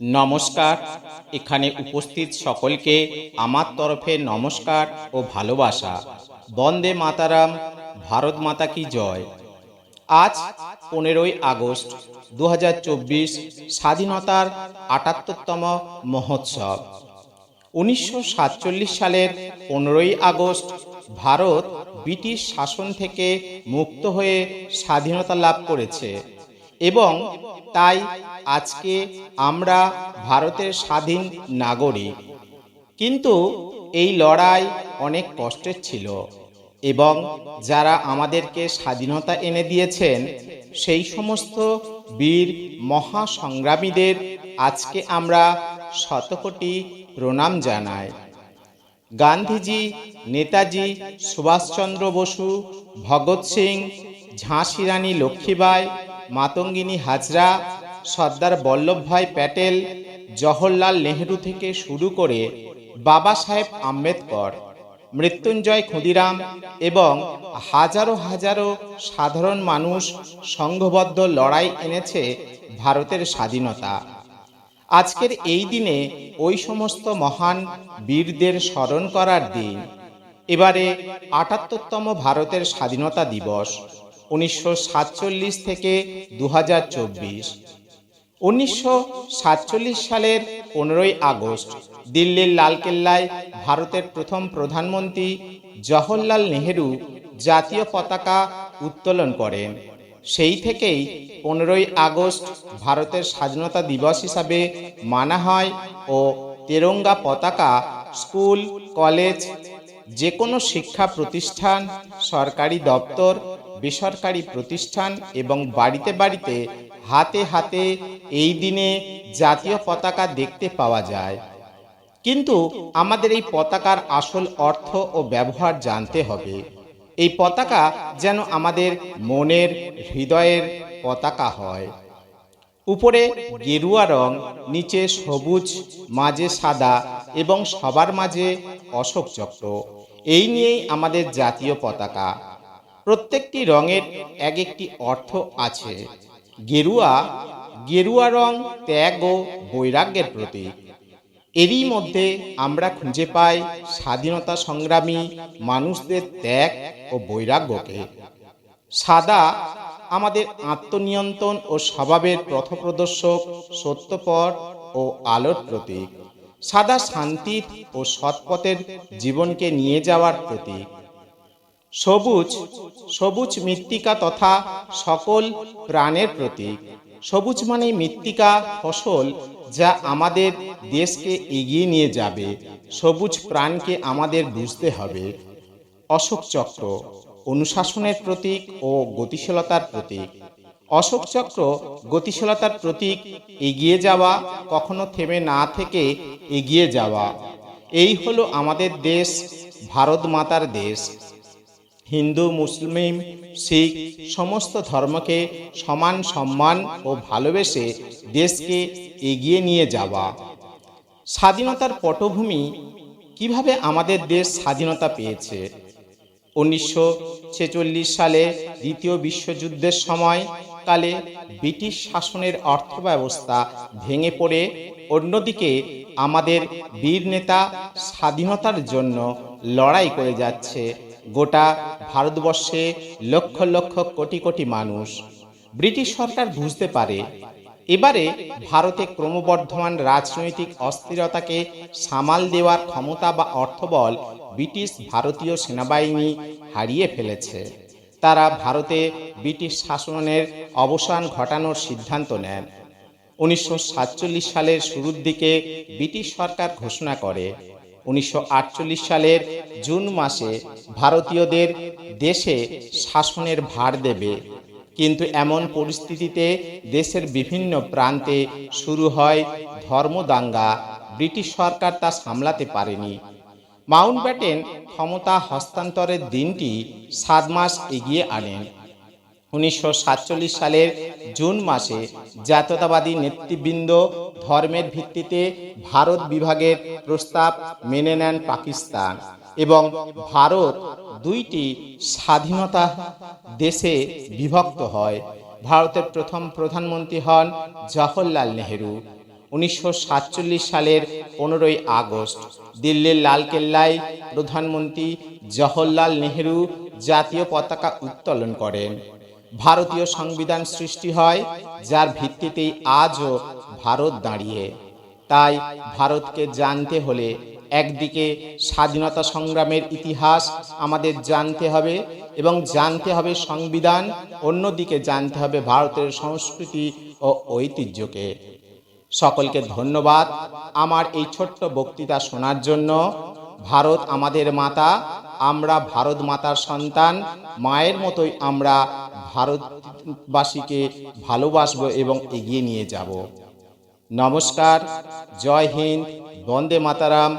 নমস্কার। এখানে উপস্থিত সকলকে আমার তরফে নমস্কার ও ভালোবাসা। বন্দে মাতারাম, ভারত মাতা কি জয়। আজ পনেরোই আগস্ট দু হাজার চব্বিশ স্বাধীনতার আটাত্তরতম মহোৎসব। উনিশশো সাতচল্লিশ সালের পনেরোই আগস্ট ভারত ব্রিটিশ শাসন থেকে মুক্ত হয়ে স্বাধীনতা লাভ করেছে। এবং তাই আজকে আমরা ভারতের স্বাধীন নাগরিক। কিন্তু এই লড়াই অনেক কষ্টের ছিল এবং যারা আমাদেরকে স্বাধীনতা এনে দিয়েছেন, সেই সমস্ত বীর মহাসংগ্রামীদের আজকে আমরা শতকোটি প্রণাম জানাই। গান্ধীজি, নেতাজি, সুভাষচন্দ্র বসু, ভগৎ সিং ঝাঁসি রানী লক্ষ্মীবাই মাতঙ্গিনী হাজরা, সর্দার বল্লভভাই প্যাটেল, জওহরলাল নেহরু থেকে শুরু করে বাবা সাহেব আম্বেদকর, মৃত্যুঞ্জয় ক্ষুদিরাম এবং হাজারো হাজারো সাধারণ মানুষ সংঘবদ্ধ লড়াই এনেছে ভারতের স্বাধীনতা। আজকের এই দিনে ওই সমস্ত মহান বীরদের স্মরণ করার দিন। এবারে আটাত্তরতম ভারতের স্বাধীনতা দিবস। উনিশশো সাতচল্লিশ থেকে দু সাতচল্লিশ সালের পনেরোই আগস্ট দিল্লির লালকেল্লায় ভারতের প্রথম প্রধানমন্ত্রী জওহরলাল নেহেরু জাতীয় পতাকা উত্তোলন করেন। সেই থেকেই পনেরোই আগস্ট ভারতের স্বাধীনতা দিবস হিসাবে মানা হয় ও তেরঙ্গা পতাকা স্কুল, কলেজ যে কোনো শিক্ষা প্রতিষ্ঠান, সরকারি দপ্তর বেসরকারি প্রতিষ্ঠান এবং বাড়িতে বাড়িতে হাতে হাতে এই দিনে জাতীয় পতাকা দেখতে পাওয়া যায়। কিন্তু আমাদের এই পতাকার আসল অর্থ ও ব্যবহার জানতে হবে। এই পতাকা যেন আমাদের মনের, হৃদয়ের পতাকা হয়। উপরে গেরুয়া রং, নিচে সবুজ, মাঝে সাদা এবং সবার মাঝে অশোক চক্র এই নিয়েই আমাদের জাতীয় পতাকা। প্রত্যেকটি রঙের এক একটি অর্থ আছে। গেরুয়া গেরুয়া রং ত্যাগ ও বৈরাগ্যের প্রতীক। এরই মধ্যে আমরা খুঁজে পাই স্বাধীনতা সংগ্রামী মানুষদের ত্যাগ ও বৈরাগ্যকে। সাদা, আমাদের আত্মনিয়ন্ত্রণ ও স্বভাবের পথপ্রদর্শক, সত্যপর ও আলোর প্রতীক। সাদা শান্তির ও সৎপথের জীবনকে নিয়ে যাওয়ার প্রতীক। সবুজ সবুজ মৃত্তিকা তথা সকল প্রাণের প্রতীক। সবুজ মানে মৃত্তিকা, ফসল যা আমাদের দেশকে এগিয়ে নিয়ে যাবে। সবুজ প্রাণকে আমাদের বুঝতে হবে। অশোক চক্র, অনুশাসনের প্রতীক ও গতিশীলতার প্রতীক। অশোক চক্র, গতিশীলতার প্রতীক, এগিয়ে যাওয়া, কখনো থেমে না থেকে এগিয়ে যাওয়া। এই হলো আমাদের দেশ, ভারত মাতার দেশ। হিন্দু, মুসলিম, শিখ, সমস্ত ধর্মকে সমান সম্মান ও ভালোবেসে দেশকে এগিয়ে নিয়ে যাওয়া। স্বাধীনতার পটভূমি কীভাবে আমাদের দেশ স্বাধীনতা পেয়েছে? উনিশশো ছেচল্লিশ সালে দ্বিতীয় বিশ্বযুদ্ধের সময় কালে ব্রিটিশ শাসনের অর্থব্যবস্থা ভেঙে পড়ে, অন্যদিকে আমাদের বীর নেতা স্বাধীনতার জন্য লড়াই করে যাচ্ছে। গোটা ভারতবর্ষে লক্ষ লক্ষ কোটি কোটি মানুষ। ব্রিটিশ সরকার বুঝতে পারে, এবারে ভারতে ক্রমবর্ধমান রাজনৈতিক অস্থিরতাকে সামাল দেওয়ার ক্ষমতা বা অর্থবল ব্রিটিশ ভারতীয় সেনাবাহিনী হারিয়ে ফেলেছে। তারা ভারতে ব্রিটিশ শাসনের অবসান ঘটানোর সিদ্ধান্ত নেন। উনিশশো সাতচল্লিশ সালের শুরুর দিকে ব্রিটিশ সরকার ঘোষণা করে উনিশশো আটচল্লিশ সালের জুন মাসে ভারতীয়দের দেশে শাসনের ভার দেবে। কিন্তু এমন পরিস্থিতিতে দেশের বিভিন্ন প্রান্তে শুরু হয় ধর্মদাঙ্গা। ব্রিটিশ সরকার তা সামলাতে পারেনি। মাউন্ট ব্যাটেন ক্ষমতা হস্তান্তরের দিনটি সাত মাস এগিয়ে আনেন। উনিশশো সাতচল্লিশ সালের জুন মাসে জাতীয়তাবাদী নেতৃবৃন্দ ধর্মের ভিত্তিতে ভারত বিভাগের প্রস্তাব মেনে নেন পাকিস্তান এবং ভারত দুইটি স্বাধীনতা দেশে বিভক্ত হয়। ভারতের প্রথম প্রধানমন্ত্রী হন জওহরলাল নেহেরু। উনিশশো সাতচল্লিশ সালের পনেরোই আগস্ট দিল্লির লালকেল্লায় প্রধানমন্ত্রী জওহরলাল নেহেরু জাতীয় পতাকা উত্তোলন করেন। ভারতীয় সংবিধান সৃষ্টি হয়, যার ভিত্তিতেই আজও ভারত দাঁড়িয়ে। তাই ভারতকে জানতে হলে একদিকে স্বাধীনতা সংগ্রামের ইতিহাস আমাদের জানতে হবে এবং জানতে হবে সংবিধান, অন্যদিকে জানতে হবে ভারতের সংস্কৃতি ও ঐতিহ্যকে। সকলকে ধন্যবাদ। আমার এই ছোট্ট বক্তৃতা শোনার জন্য। ভারত আমাদের মাতা আমরা ভারত মাতার সন্তান, মায়ের মতোই আমরা ভারতবাসীকে ভালোবাসব এবং এগিয়ে নিয়ে যাব। নমস্কার, জয় হিন্দ, বন্দে মাতারাম।